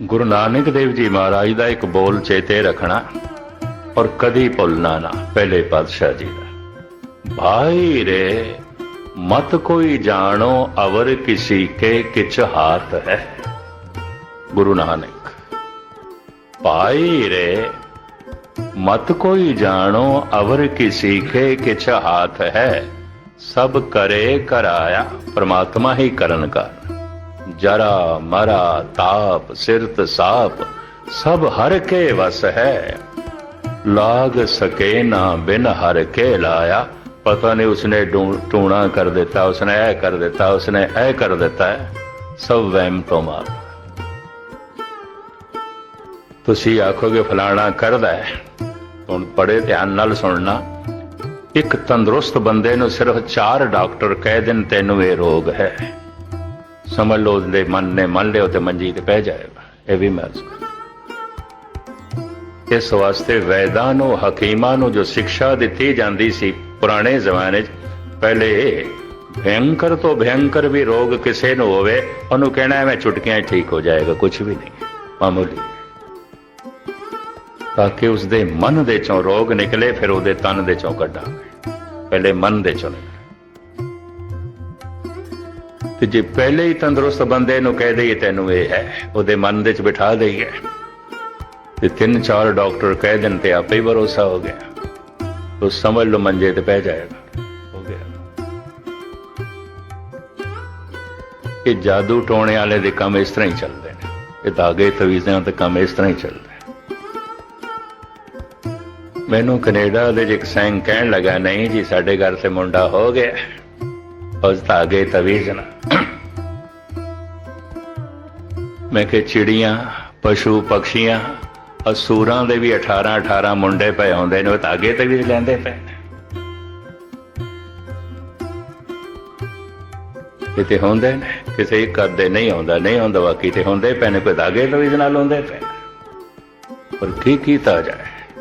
ਗੁਰੂ ਨਾਨਕ ਦੇਵ ਜੀ ਮਹਾਰਾਜ ਦਾ ਇੱਕ ਬੋਲ ਚੇਤੇ ਰੱਖਣਾ ਔਰ ਕਦੀ ਭੁੱਲਣਾ ਨਾ, ਪਹਿਲੇ ਪਾਤਸ਼ਾਹ ਜੀ ਦਾ। ਭਾਈ ਰੇ, ਮਤ ਕੋਈ ਜਾਣੋ ਅਵਰ ਕਿਸੀ ਕੇ ਕਿਛ ਹਾਥ ਹੈ। ਗੁਰੂ ਨਾਨਕ, ਭਾਈ ਰੇ, ਮਤ ਕੋਈ ਜਾਣੋ ਅਵਰ ਕਿਸੀ ਕੇ ਕਿਛ ਹਾਥ ਹੈ। ਸਭ ਕਰੇ ਕਰਾਇਆ ਪ੍ਰਮਾਤਮਾ ਹੀ ਕਰਨ ਕਰ ਜਰਾ ਮਰਾ ਤਾਪ, ਸਿਰਤ ਸਾਪ, ਸਭ ਹਰ ਕੇ ਵਸ ਹੈ। ਲਾਗ ਸਕੇ ਨਾ ਬਿਨ ਹਰ ਕੇ ਲਾਇਆ। ਪਤਾ ਨਹੀਂ ਉਸਨੇ ਟੂਣਾ ਕਰ ਦਿੱਤਾ, ਉਸਨੇ ਇਹ ਕਰ ਦਿੱਤਾ, ਉਸਨੇ ਇਹ ਕਰ ਦਿੱਤਾ ਸਭ ਵਹਿਮ ਤੋਂ ਮਾਰ। ਤੁਸੀਂ ਆਖੋਗੇ ਫਲਾਣਾ ਕਰਦਾ ਹੈ। ਹੁਣ ਬੜੇ ਧਿਆਨ ਨਾਲ ਸੁਣਨਾ। ਇੱਕ ਤੰਦਰੁਸਤ ਬੰਦੇ ਨੂੰ ਸਿਰਫ ਚਾਰ ਡਾਕਟਰ ਕਹਿ ਦੇਣ, ਤੈਨੂੰ ਇਹ ਰੋਗ ਹੈ। ਸਮਝ ਲਓ ਉਹਦੇ ਮਨ ਨੇ, ਮੰਨ ਲਿਓ ਤੇ ਮੰਜੀ ਤੇ ਪੈ ਜਾਏਗਾ। ਇਹ ਵੀ ਮਹਿਸੂਸ ਇਸ ਵਾਸਤੇ ਵੈਦਾਂ ਨੂੰ, ਹਕੀਮਾਂ ਨੂੰ ਜੋ ਸਿੱਖਿਆ ਦਿੱਤੀ ਜਾਂਦੀ ਸੀ ਪੁਰਾਣੇ ਜ਼ਮਾਨੇ 'ਚ, ਪਹਿਲੇ ਭਯੰਕਰ ਤੋਂ ਭਯੰਕਰ ਵੀ ਰੋਗ ਕਿਸੇ ਨੂੰ ਹੋਵੇ, ਉਹਨੂੰ ਕਹਿਣਾ ਮੈਂ ਚੁਟਕੀਆਂ 'ਚ ਠੀਕ ਹੋ ਜਾਏਗਾ ਕੁਝ ਵੀ ਨਹੀਂ, ਮਾਮੂਲੀ। ਤਾਂ ਕਿ ਉਸਦੇ ਮਨ ਦੇ ਚੋਂ ਰੋਗ ਨਿਕਲੇ, ਫਿਰ ਉਹਦੇ ਤਨ ਦੇ ਚੋਂ ਕੱਢਾਂਗੇ। ਪਹਿਲੇ ਮਨ ਦੇ ਚੋਂ ਨਿਕਲੇ। ਤੇ ਜੇ ਪਹਿਲੇ ਹੀ ਤੰਦਰੁਸਤ ਬੰਦੇ ਨੂੰ ਕਹਿ ਦਈਏ ਤੈਨੂੰ ਇਹ ਹੈ, ਉਹਦੇ ਮਨ ਦੇ ਵਿੱਚ ਬਿਠਾ ਦਈਏ। ਤੇ ਤਿੰਨ ਚਾਰ ਡਾਕਟਰ ਕਹਿ ਦੇਣ ਤੇ ਆਪੇ ਹੀ ਭਰੋਸਾ ਹੋ ਗਿਆ। ਉਹ ਸਮਝ ਲਓ ਮੰਜੇ ਤੇ ਪੈ ਜਾਏਗਾ। ਹੋ ਗਿਆ। ਇਹ ਜਾਦੂ ਟੋਣੇ ਵਾਲੇ ਦੇ ਕੰਮ ਇਸ ਤਰ੍ਹਾਂ ਹੀ ਚੱਲਦੇ ਨੇ। ਇਹ ਧਾਗੇ, ਤਵੀਜ਼ਾਂ ਤੇ ਕੰਮ ਇਸ ਤਰ੍ਹਾਂ ਹੀ ਚੱਲਦਾ ਮੈਨੂੰ ਕੈਨੇਡਾ ਦੇ ਇੱਕ ਸਿੰਘ ਕਹਿਣ ਲੱਗਾ, ਨਹੀਂ ਜੀ, ਸਾਡੇ ਘਰ ਤੇ ਮੁੰਡਾ ਹੋ ਗਿਆ ਉਸ ਧਾਗੇ ਤਵੀਜ਼ ਨਾਲ ਮੈਂ ਕਿ ਚਿੜੀਆਂ, ਪਸ਼ੂ ਪਕਸ਼ੀਆਂ, ਅਸੂਰਾਂ ਦੇ ਵੀ 18 18 ਮੁੰਡੇ ਪਏ ਹੁੰਦੇ ਨੇ, ਉਹ ਧਾਗੇ ਤੇ ਵੀ ਲੈਂਦੇ ਪਏ ਨੇ। ਕਿਤੇ ਹੁੰਦੇ ਨੇ, ਕਿਸੇ ਇੱਕ ਅੱਧੇ ਨਹੀਂ ਆਉਂਦਾ ਨਹੀਂ ਆਉਂਦਾ, ਬਾਕੀ ਤੇ ਹੁੰਦੇ ਪਏ ਨੇ, ਕੋਈ ਧਾਗੇ ਤਵੀਜ਼ ਨਾਲ ਹੁੰਦੇ ਪਏ ਨੇ। ਪਰ ਕੀ ਕੀਤਾ ਜਾਏ?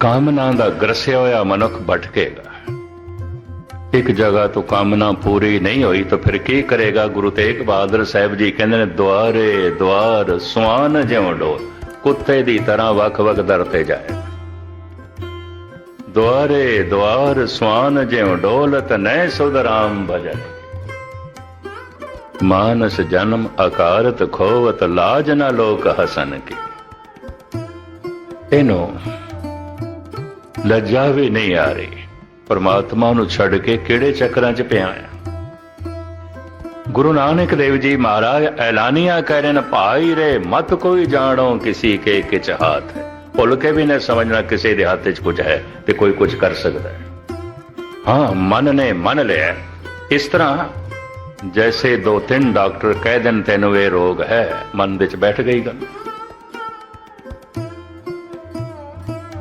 ਕਾਮਨਾ ਦਾ ਗਰਸਿਆ ਹੋਇਆ ਮਨੁੱਖ ਭਟਕੇਗਾ। ਇੱਕ ਜਗ੍ਹਾ ਤੋਂ ਕਾਮਨਾ ਪੂਰੀ ਨਹੀਂ ਹੋਈ ਤਾਂ ਫਿਰ ਕੀ ਕਰੇਗਾ? ਗੁਰੂ ਤੇਗ ਬਹਾਦਰ ਸਾਹਿਬ ਜੀ ਕਹਿੰਦੇ ਨੇ, ਦੁਆਰੇ, ਦੁਆਰ ਸੁਆਨ ਜਿਉਂ ਡੋਲ ਕੁੱਤੇ ਦੀ ਤਰ੍ਹਾਂ ਵੱਖ-ਵੱਖ ਦਰ ਤੇ ਜਾਏ। ਦੁਆਰੇ, ਦੁਆਰ ਸੁਆਨ ਜਿਉਂ ਡੋਲਤ ਨੈ ਸੁਧਰਾਮ ਭਜਨ। ਮਾਨਸ ਜਨਮ ਆਕਾਰਤ ਖੋਵਤ, ਲਾਜ ਨਾ ਲੋਕ ਹਸਨ ਕੀ। ਇਹਨੂੰ ਲੱਜਾ ਵੀ ਨਹੀਂ ਆ ਰਹੀ। ਪਰਮਾਤਮਾ ਨੂੰ ਛੱਡ ਕੇ ਕਿਹੜੇ ਚੱਕਰਾਂ 'ਚ ਪਿਆ ਆ ਗੁਰੂ ਨਾਨਕ ਦੇਵ ਜੀ ਮਹਾਰਾਜ, ਐਲਾਨੀਆਂ ਕਹਿ ਭਾਈ ਰੇ, ਮਤ ਕੋਈ ਜਾਣੋ ਕਿਸੇ ਕੇ ਕਿਛ ਹਾਥ ਹੈ। ਭੁੱਲ ਕੇ ਵੀ ਨਾ ਸਮਝਣਾ ਕਿਸੇ ਦੇ ਹੱਥ 'ਚ ਕੁਝ ਹੈ ਤੇ ਕੋਈ ਕੁਝ ਕਰ ਸਕਦਾ ਹੈ। ਹਾਂ, ਮਨ ਨੇ ਮੰਨ ਲਿਆ ਇਸ ਤਰ੍ਹਾਂ ਜੈਸੇ ਦੋ ਤਿੰਨ ਡਾਕਟਰ ਕਹਿ ਦੇਣ, ਤੈਨੂੰ ਇਹ ਰੋਗ ਹੈ। ਮਨ ਵਿੱਚ ਬੈਠ ਗਈ ਗੱਲ।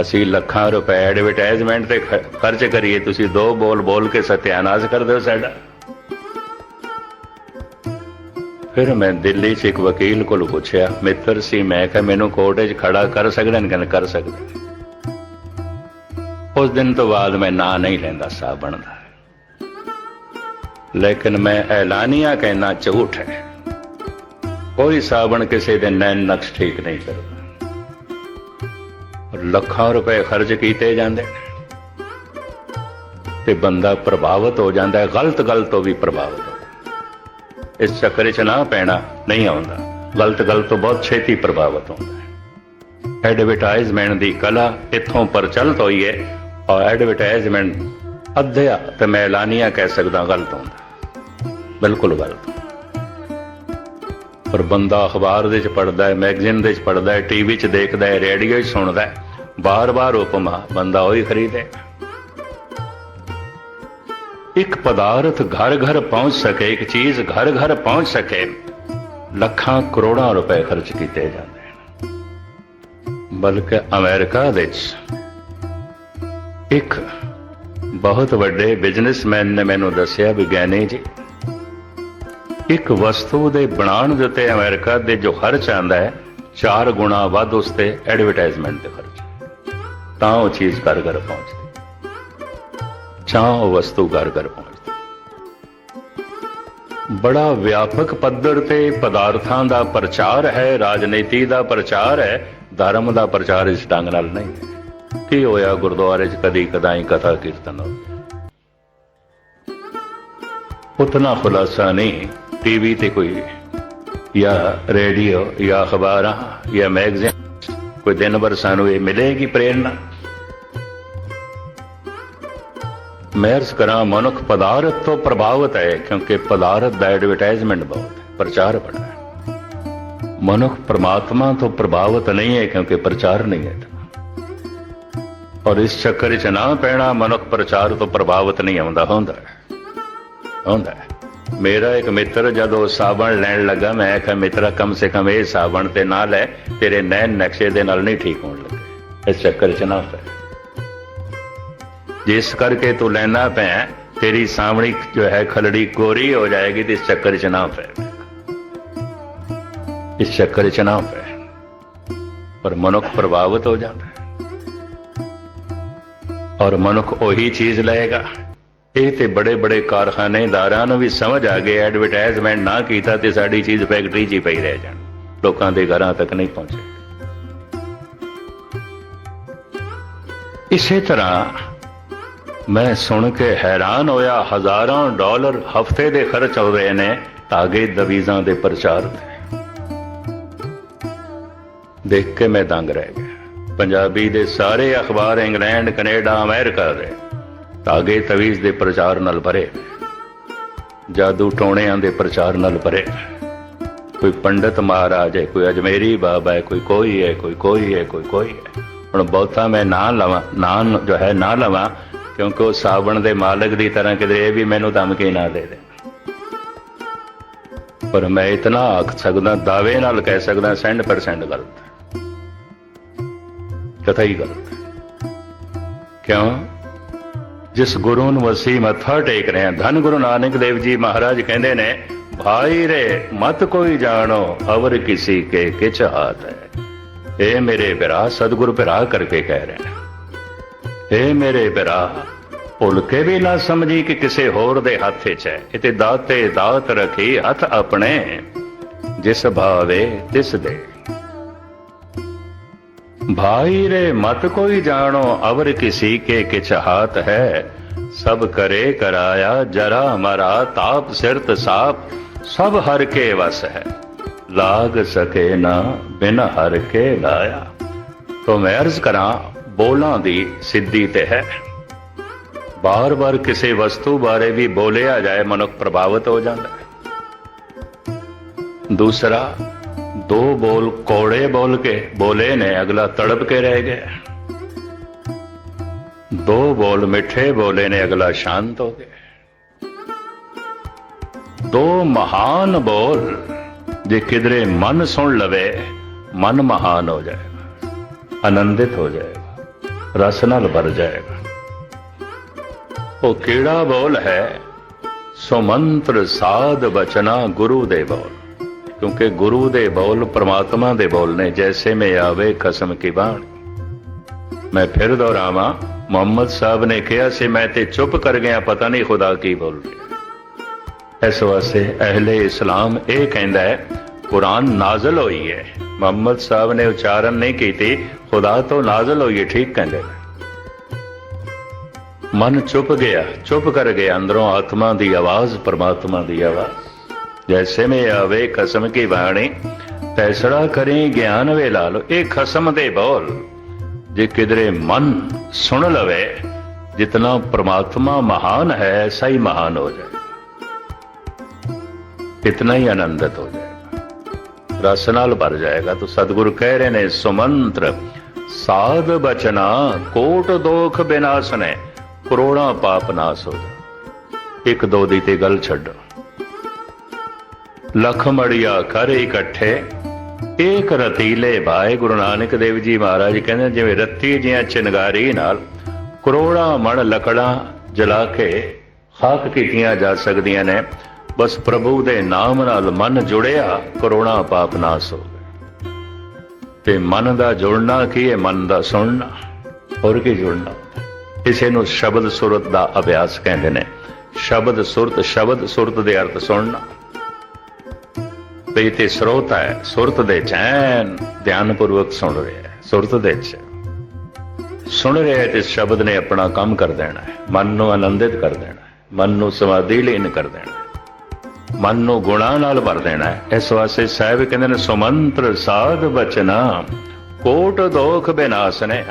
ਅਸੀਂ ਲੱਖਾਂ ਰੁਪਏ ਐਡਵਰਟਾਈਜ਼ਮੈਂਟ ਤੇ ਖਰਚ ਕਰੀਏ, ਤੁਸੀਂ ਦੋ ਬੋਲ ਬੋਲ ਕੇ ਸਤਿਆਨਾਸ਼ ਕਰ ਦਿਓ ਸਾਡਾ। ਫਿਰ ਮੈਂ ਦਿੱਲੀ 'ਚ ਇੱਕ ਵਕੀਲ ਕੋਲ ਪੁੱਛਿਆ, ਮਿੱਤਰ ਸੀ, ਮੈਂ ਕਿਹਾ, ਮੈਨੂੰ ਕੋਰਟ 'ਚ ਖੜਾ ਕਰ ਸਕਦੇ ਨੇ? ਕਹਿੰਦੇ, ਕਰ ਸਕਦੇ। ਉਸ ਦਿਨ ਤੋਂ ਬਾਅਦ ਮੈਂ ਨਾਂ ਨਹੀਂ ਲੈਂਦਾ ਸਾਬਣ ਦਾ ਲੇਕਿਨ ਮੈਂ ਐਲਾਨੀਆਂ ਕਹਿਣਾ ਝੂਠ ਹੈ। ਕੋਈ ਸਾਬਣ ਕਿਸੇ ਦੇ ਨੈਣ ਨਕਸ਼ ਠੀਕ ਨਹੀਂ ਕਰਦਾ। ਲੱਖਾਂ ਰੁਪਏ ਖਰਚ ਕੀਤੇ ਜਾਂਦੇ ਤੇ ਬੰਦਾ ਪ੍ਰਭਾਵਿਤ ਹੋ ਜਾਂਦਾ ਹੈ, ਗਲਤ ਗਲਤ ਤੋਂ ਵੀ ਪ੍ਰਭਾਵਿਤ ਹੋ ਜਾਂਦਾ। ਇਸ ਚੱਕਰ 'ਚ ਨਾ ਪੈਣਾ ਨਹੀਂ ਆਉਂਦਾ। ਗਲਤ ਗਲਤ ਤੋਂ ਬਹੁਤ ਛੇਤੀ ਪ੍ਰਭਾਵਿਤ ਹੁੰਦਾ ਹੈ। ਐਡਵਰਟਾਈਜ਼ਮੈਂਟ ਦੀ ਕਲਾ ਇੱਥੋਂ ਪ੍ਰਚਲਿਤ ਹੋਈ ਹੈ ਔਰ ਐਡਵਰਟਾਈਜ਼ਮੈਂਟ ਅੱਧਿਆ ਤੇ ਮੈਂ ਐਲਾਨੀਆਂ ਕਹਿ ਸਕਦਾ ਗਲਤ ਹੁੰਦਾ। ਬਿਲਕੁਲ ਗਲਤ। ਪਰ ਬੰਦਾ ਅਖਬਾਰ ਦੇ ਚ ਪੜਦਾ ਹੈ, ਮੈਗਜ਼ੀਨ ਦੇ ਚ ਪੜਦਾ ਹੈ ਟੀਵੀ ਚ ਦੇਖਦਾ ਹੈ, ਰੇਡੀਓ 'ਚ ਸੁਣਦਾ ਹੈ ਬਾਰ-ਬਾਰ ਉਪਮਾ, ਬੰਦਾ ਉਹੀ ਖਰੀਦੇ। ਇੱਕ ਪਦਾਰਥ ਘਰ-ਘਰ ਪਹੁੰਚ ਸਕੇ, ਇੱਕ ਚੀਜ਼ ਘਰ-ਘਰ ਪਹੁੰਚ ਸਕੇ, ਲੱਖਾਂ ਕਰੋੜਾਂ ਰੁਪਏ ਖਰਚ ਕੀਤੇ ਜਾਂਦੇ ਹਨ। ਬਲਕਿ ਅਮਰੀਕਾ ਵਿੱਚ ਇੱਕ ਬਹੁਤ ਵੱਡੇ ਬਿਜ਼ਨਸਮੈਨ ਨੇ ਮੈਨੂੰ ਦੱਸਿਆ ਵਿਗਿਆਨੀ ਜੀ, ਇੱਕ ਵਸਤੂ ਦੇ ਬਣਾਉਣ ਦੇ ਉੱਤੇ ਅਮਰੀਕਾ ਦੇ ਜੋ ਖਰਚ ਆਂਦਾ ਹੈ 4 ਗੁਣਾ ਵੱਧ ਉਸ ਤੇ ਐਡਵਰਟਾਈਜ਼ਮੈਂਟ ਦੇ ਖਰਚ। ਤਾਂ ਉਹ ਚੀਜ਼ ਘਰ ਘਰ ਪਹੁੰਚਦੀ। ਜਾਂ ਉਹ ਵਸਤੂ ਘਰ ਘਰ ਪਹੁੰਚਦੀ। ਬੜਾ ਵਿਆਪਕ ਪੱਧਰ ਤੇ ਪਦਾਰਥਾਂ ਦਾ ਪ੍ਰਚਾਰ ਹੈ, ਰਾਜਨੀਤੀ ਦਾ ਪ੍ਰਚਾਰ ਹੈ, ਧਰਮ ਦਾ ਪ੍ਰਚਾਰ ਇਸ ਢੰਗ ਨਾਲ ਨਹੀਂ। ਕੀ ਹੋਇਆ ਗੁਰਦੁਆਰੇ 'ਚ ਕਦੀ ਕਦਾਈ ਕਥਾ ਕੀਰਤਨ ਹੋ ਉਤਨਾ ਖੁਲਾਸਾ ਨਹੀਂ, ਟੀਵੀ ਤੇ ਕੋਈ, ਜਾਂ ਰੇਡੀਓ, ਜਾਂ ਅਖਬਾਰਾਂ, ਜਾਂ ਮੈਗਜ਼ੀਨ, ਕੋਈ ਦਿਨ ਭਰ ਸਾਨੂੰ ਇਹ ਮਿਲੇਗੀ ਪ੍ਰੇਰਣਾ। ਮੈਂ ਅਰਜ਼ ਕਰਾਂ, ਮਨੁੱਖ ਪਦਾਰਥ ਤੋਂ ਪ੍ਰਭਾਵਿਤ ਹੈ, ਕਿਉਂਕਿ ਪਦਾਰਥ ਦਾ ਐਡਵਰਟਾਈਜ਼ਮੈਂਟ ਬਹੁਤ ਪ੍ਰਚਾਰ ਬੜਾ ਹੈ। ਮਨੁੱਖ ਪ੍ਰਮਾਤਮਾ ਤੋਂ ਪ੍ਰਭਾਵਿਤ ਨਹੀਂ ਹੈ, ਕਿਉਂਕਿ ਪ੍ਰਚਾਰ ਨਹੀਂ ਹੈ। ਔਰ ਇਸ ਚੱਕਰ 'ਚ ਨਾ ਪੈਣਾ, ਮਨੁੱਖ ਪ੍ਰਚਾਰ ਤੋਂ ਪ੍ਰਭਾਵਿਤ ਨਹੀਂ ਆਉਂਦਾ, ਹੁੰਦਾ ਹੁੰਦਾ ਮੇਰਾ ਇੱਕ ਮਿੱਤਰ ਜਦੋਂ ਸਾਬਣ ਲੈਣ ਲੱਗਾ, ਮੈਂ ਕਿਹਾ ਮਿੱਤਰਾ, ਕਮ ਸੇ ਕਮ ਇਹ ਸਾਬਣ ਤੇ ਨਾ ਲੈ, ਤੇਰੇ ਨੈਣ ਨਕਸ਼ੇ ਦੇ ਨਾਲ ਨਹੀਂ ਠੀਕ ਹੋਣ ਲੱਗੇ। ਇਸ ਚੱਕਰ 'ਚ ਨਾ ਪੈ। ਜਿਸ ਕਰਕੇ ਤੂੰ ਲੈਣਾ ਪਿਆ ਤੇਰੀ ਸਾਹਮਣੀ ਜੋ ਹੈ ਖਲੜੀ ਕੋਰੀ ਹੋ ਜਾਏਗੀ, ਤੇ ਇਸ ਚੱਕਰ 'ਚ ਨਾ ਪੈ। ਇਸ ਚੱਕਰ 'ਚ ਨਾ ਪੈ। ਪਰ ਮਨੁੱਖ ਪ੍ਰਭਾਵਿਤ ਹੋ ਜਾਂਦਾ ਹੈ। ਔਰ ਮਨੁੱਖ ਉਹੀ ਚੀਜ਼ ਲਏਗਾ। ਇਹ ਤੇ ਬੜੇ ਬੜੇ ਕਾਰਖਾਨੇਦਾਰਾਂ ਨੂੰ ਵੀ ਸਮਝ ਆ ਗਏ ਐਡਵਰਟਾਈਜ਼ਮੈਂਟ ਨਾ ਕੀਤਾ ਤੇ ਸਾਡੀ ਚੀਜ਼ ਫੈਕਟਰੀ 'ਚ ਹੀ ਪਈ ਰਹਿ ਜਾਣ। ਲੋਕਾਂ ਦੇ ਘਰਾਂ ਤੱਕ ਨਹੀਂ ਪਹੁੰਚੇ। ਇਸੇ ਤਰ੍ਹਾਂ ਮੈਂ ਸੁਣ ਕੇ ਹੈਰਾਨ ਹੋਇਆ, ਹਜ਼ਾਰਾਂ ਡਾਲਰ ਹਫ਼ਤੇ ਦੇ ਖਰਚ ਹੋ ਰਹੇ ਨੇ ਤਾਗੇ ਦਵੀਜ਼ਾਂ ਦੇ ਪ੍ਰਚਾਰ ਦੇਖ ਕੇ ਮੈਂ ਦੰਗ ਰਹਿ ਗਿਆ। ਪੰਜਾਬੀ ਦੇ ਸਾਰੇ ਅਖਬਾਰ ਇੰਗਲੈਂਡ, ਕੈਨੇਡਾ, ਅਮਰੀਕਾ ਦੇ ਧਾਗੇ ਤਵੀਜ਼ ਦੇ ਪ੍ਰਚਾਰ ਨਾਲ ਭਰੇ। ਜਾਦੂ ਟੋਣਿਆਂ ਦੇ ਪ੍ਰਚਾਰ ਨਾਲ ਭਰੇ। ਕੋਈ ਪੰਡਤ ਮਹਾਰਾਜ ਹੈ, ਕੋਈ ਅਜਮੇਰੀ ਬਾਬਾ ਹੈ, ਕੋਈ ਕੋਈ ਹੈ, ਕੋਈ ਕੋਈ ਹੈ, ਕੋਈ ਕੋਈ ਹੈ। ਹੁਣ ਬਹੁਤਾ ਮੈਂ ਨਾਂ ਲਵਾਂ, ਨਾਂ ਜੋ ਹੈ, ਨਾ ਲਵਾਂ ਕਿਉਂਕਿ ਉਹ ਸਾਵਣ ਦੇ ਮਾਲਕ ਦੀ ਤਰ੍ਹਾਂ ਕਿਤੇ ਇਹ ਵੀ ਮੈਨੂੰ ਧਮਕੀ ਨਾ ਦੇ ਦੇ। ਪਰ ਮੈਂ ਇਤਨਾ ਆਖ ਸਕਦਾ, ਦਾਅਵੇ ਨਾਲ ਕਹਿ ਸਕਦਾ 100% ਗਲਤ। ਕਥਾ ਹੀ ਗਲਤ। ਕਿਉਂ? ਜਿਸ ਗੁਰੂ ਨੂੰ ਅਸੀਂ ਮੱਥਾ ਟੇਕ ਰਹੇ ਹਾਂ, ਧੰਨ ਗੁਰੂ ਨਾਨਕ ਦੇਵ ਜੀ ਮਹਾਰਾਜ ਕਹਿੰਦੇ ਨੇ, ਭਾਈ ਰੇ, ਮਤ ਕੋਈ ਜਾਣੋ, ਅਵਰ ਕਿਸੇ ਕੇ ਕਿਛ ਹਾਤ ਹੈ ਇਹ ਮੇਰੇ ਭਰਾ ਸਤਿਗੁਰੂ ਭਰਾ ਕਰਕੇ ਕਹਿ ਰਹੇ ਨੇ। ਏ ਮੇਰੇ ਬਰਾ, ਭੁੱਲ ਕੇ ਵੀ ਨਾ ਸਮਝੀ ਕਿ ਕਿਸੇ ਹੋਰ ਦੇ ਹੱਥ 'ਚ ਹੈ। ਇਤੇ ਦਾਤੇ ਦਾਤ ਰਖੀ ਹੱਥ ਆਪਣੇ, ਜਿਸ ਭਾਵੇ ਤਿਸ ਦੇ। ਭਾਈ ਰੇ, ਮਤ ਕੋਈ ਜਾਣੋ, ਅਵਰ ਕਿਸੀ ਕੇ ਕਿਛ ਹਾਥ ਹੈ। ਸਭ ਕਰੇ ਕਰਾਇਆ, ਜਰਾ ਮਰਾ, ਤਾਪ ਸਿਰਤ ਸਾਪ, ਸਭ ਹਰ ਕੇ ਵਸ ਹੈ। ਲਾਗ ਸਕੇ ਨਾ, ਬਿਨ ਹਰ ਕੇ ਲਾਇਆ। ਤੋ ਮੈਂ ਅਰਜ਼ ਕਰਾਂ ਬੋਲਾਂ ਦੀ ਸਿੱਧੀ ਤੇ ਹੈ। ਬਾਰ-ਬਾਰ ਕਿਸੇ ਵਸਤੂ ਬਾਰੇ ਵੀ ਬੋਲਿਆ ਜਾਏ, ਮਨੁੱਖ ਪ੍ਰਭਾਵਿਤ ਹੋ ਜਾਂਦਾ ਹੈ। ਦੂਸਰਾ, ਦੋ ਬੋਲ ਕੋੜੇ ਬੋਲ ਕੇ ਬੋਲੇ ਨੇ, ਅਗਲਾ ਤੜਪ ਕੇ ਰਹਿ ਗਿਆ ਦੋ ਬੋਲ ਮਿੱਠੇ ਬੋਲੇ ਨੇ, ਅਗਲਾ ਸ਼ਾਂਤ ਹੋ ਗਿਆ ਦੋ ਮਹਾਨ ਬੋਲ ਜੇ ਕਿਧਰੇ ਮਨ ਸੁਣ ਲਵੇ, ਮਨ ਮਹਾਨ ਹੋ ਜਾਏਗਾ ਆਨੰਦਿਤ ਹੋ ਜਾਏਗਾ ਰਸ ਨਾਲ ਭਰ ਜਾਏਗਾ। ਉਹ ਕਿਹੜਾ ਬੋਲ ਹੈ? ਸੁਮੰਤਰ ਸਾਧ ਬਚਨਾ ਗੁਰੂ ਦੇ ਬੋਲ। ਕਿਉਂਕਿ ਗੁਰੂ ਦੇ ਬੋਲ ਪ੍ਰਮਾਤਮਾ ਦੇ ਬੋਲ ਨੇ, ਜੈਸੇ ਮੈਂ ਆਵੇ ਕਸਮ ਕੀ ਬਾਣੀ। ਮੈਂ ਫਿਰ ਦੁਹਰਾਵਾਂ, ਮੁਹੰਮਦ ਸਾਹਿਬ ਨੇ ਕਿਹਾ ਸੀ, ਮੈਂ ਤੇ ਚੁੱਪ ਕਰ ਗਿਆ, ਪਤਾ ਨਹੀਂ ਖੁਦਾ ਕੀ ਬੋਲ ਰਿਹਾ। ਇਸ ਵਾਸਤੇ ਅਹਲੇ ਇਸਲਾਮ ਇਹ ਕਹਿੰਦਾ ਹੈ ਕੁਰਾਨ ਨਾਜ਼ਲ ਹੋਈ ਹੈ। ਮੁਹੰਮਦ ਸਾਹਿਬ ਨੇ ਉਚਾਰਨ ਨਹੀਂ ਕੀਤੀ, ਖੁਦਾ ਤੋਂ ਨਾਜ਼ਲ ਹੋਈ ਹੈ, ਠੀਕ ਕਹਿੰਦੇ ਮਨ ਚੁੱਪ ਗਿਆ, ਚੁੱਪ ਕਰ ਗਿਆ ਅੰਦਰੋਂ ਆਤਮਾ ਦੀ ਆਵਾਜ਼, ਪਰਮਾਤਮਾ ਦੀ ਆਵਾਜ਼। ਜੈਸੇ ਮੈਂ ਆਵੇ ਕਸਮ ਕੀ ਬਾਣੀ, ਤੈਸੜਾ ਕਰੇ ਗਿਆਨ ਵੇ ਲਾਲੋ, ਇਹ ਖਸਮ ਦੇ ਬੋਲ। ਜੇ ਕਿਧਰੇ ਮਨ ਸੁਣ ਲਵੇ, ਜਿਤਨਾ ਪ੍ਰਮਾਤਮਾ ਮਹਾਨ ਹੈ, ਐਸਾ ਹੀ ਮਹਾਨ ਹੋ ਜਾਏ। ਇਤਨਾ ਹੀ ਆਨੰਦਿਤ ਹੋ ਜਾਏ। ਰਸ ਨਾਲ ਭਰ ਜਾਏਗਾ। ਤਾਂ ਸਤਿਗੁਰੂ ਕਹਿ ਰਹੇ ਨੇ, ਸੁਮੰਤਰ, ਸਾਧ ਬਚਨਾ, ਕੋਟ ਦੋਖ ਬਿਨਾਸ਼ ਕਰੋੜਾਂ ਪਾਪ ਨਾਸ ਹੋ ਜਾ ਇੱਕ ਦੋ ਦੀ ਤੇ ਗੱਲ ਛੱਡੋ। ਲਖ ਮੜੀਆ ਕਰ ਇਕੱਠੇ, ਏਕ ਰਤੀਲੇ ਭਾਈ ਗੁਰੂ ਨਾਨਕ ਦੇਵ ਜੀ ਮਹਾਰਾਜ ਕਹਿੰਦੇ ਜਿਵੇਂ ਰੱਤੀ ਜੀਆਂ ਚਿੰਗਾਰੀ ਨਾਲ ਕਰੋੜਾਂ ਮਣ ਲੱਕੜਾਂ ਜਲਾ ਕੇ ਖਾਕ ਕੀਤੀਆਂ ਜਾ ਸਕਦੀਆਂ ਨੇ ਬਸ ਪ੍ਰਭੂ ਦੇ ਨਾਮ ਨਾਲ ਮਨ ਜੁੜਿਆ, ਕਰੋੜਾਂ ਪਾਪ ਨਾਸ ਹੋ ਗਏ। ਤੇ ਮਨ ਦਾ ਜੁੜਨਾ ਕੀ ਹੈ? ਮਨ ਦਾ ਸੁਣਨਾ। ਹੋਰ ਕੀ ਜੁੜਨਾ? ਇਸੇ ਨੂੰ ਸ਼ਬਦ ਸੁਰਤ ਦਾ ਅਭਿਆਸ ਕਹਿੰਦੇ ਨੇ। ਸ਼ਬਦ ਸੁਰਤ ਸ਼ਬਦ ਸੁਰਤ ਦੇ ਅਰਥ ਸੁਣਨਾ। ਤੇ ਤੇ ਸਰੋਤ ਹੈ, ਸੁਰਤ ਦੇ ਚੈਨ ਧਿਆਨ ਪੂਰਵਕ ਸੁਣ ਰਿਹਾ ਹੈ, ਸੁਰਤ ਦੇ ਚ। ਸੁਣ ਰਿਹਾ ਹੈ ਤੇ ਸ਼ਬਦ ਨੇ ਆਪਣਾ ਕੰਮ ਕਰ ਦੇਣਾ ਹੈ। ਮਨ ਨੂੰ ਆਨੰਦਿਤ ਕਰ ਦੇਣਾ ਹੈ। ਮਨ ਨੂੰ ਸਮਾਧੀ ਲੀਨ ਕਰ ਦੇਣਾ ਮਨ ਨੂੰ ਗੁਣਾ ਨਾਲ ਭਰ ਦੇਣਾ ਹੈ। ਇਸ ਵਾਸਤੇ ਸਾਹਿਬ ਕਹਿੰਦੇ ਨੇ, ਸੁਮੰਤਰ ਸਾਧ ਬਚਨਾ, ਕੋਟ ਦੋਖ ਬਿਨਾਸ਼ ਨੇ